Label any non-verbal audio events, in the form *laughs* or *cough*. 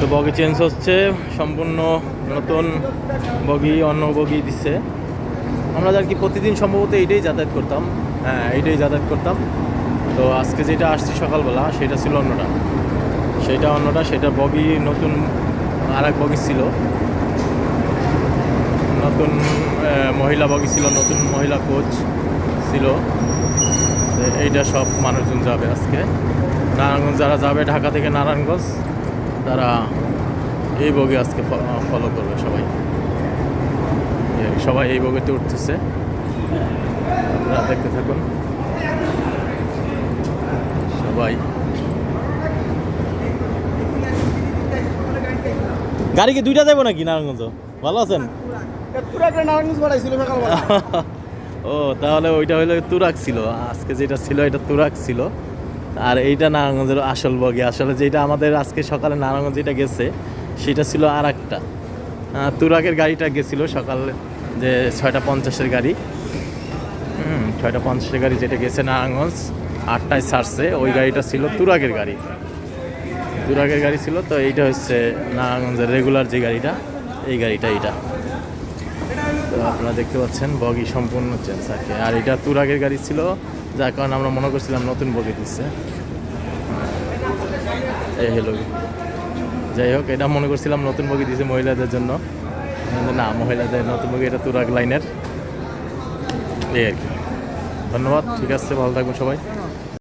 তো বগি চেঞ্জ হচ্ছে, সম্পূর্ণ নতুন বগি, অন্য বগি দিচ্ছে। আমরা আর কি প্রতিদিন সম্ভবত এইটাই যাতায়াত করতাম। হ্যাঁ এইটাই যাতায়াত করতাম। তো আজকে যেটা আসছি সকালবেলা, সেটা ছিল অন্যটা। সেটা অন্যটা, সেটা বগি নতুন আর এক বগি ছিল। নতুন মহিলা বগি ছিল, নতুন মহিলা কোচ ছিল। এইটা সব মানুষজন যাবে আজকে। নারায়ণগঞ্জ যারা যাবে, ঢাকা থেকে নারায়ণগঞ্জ তারা এই বগি আজকে ফলো করবে সবাই। সবাই এই বগিতে উঠতেছে। আপনারা দেখতে থাকুন। সবাই। গাড়ি কি দুইটা যাব নাকি নারায়ণগঞ্জ? ভালো আছেন? *laughs* ও তাহলে ওইটা হইল তুরাক ছিল। আজকে যেটা ছিল এটা তুরাক ছিল। আর এইটা নারায়ণগঞ্জের আসল বগি। আসলে যেটা আমাদের আজকে সকালে নারায়ণগঞ্জ যেটা গেছে সেটা ছিল আর একটা আহ, তুরাকের গাড়িটা গেছিল সকালে যে ছয়টা পঞ্চাশের গাড়ি। ছয়টা পঞ্চাশের গাড়ি যেটা গেছে নারায়ণগঞ্জ আটটায় ছাড়ছে ওই গাড়িটা ছিল তুরাগের গাড়ি। তুরাগের গাড়ি ছিল তো এইটা হচ্ছে নারায়ণগঞ্জের রেগুলার যে গাড়িটা এই গাড়িটা এইটা। তো আপনারা দেখতে পাচ্ছেন, বগি সম্পূর্ণ চেঞ্জ থাকে। আর এটা তুরাগের গাড়ি ছিল, যার কারণে আমরা মনে করছিলাম নতুন বগি দিচ্ছে। যাই হোক, এটা মনে করছিলাম নতুন বগি দিছে মহিলাদের জন্য। না, মহিলাদের নতুন বগি, এটা তুরাগ লাইনের। এই আর কি। ধন্যবাদ, ঠিক আছে, ভালো থাকবেন সবাই।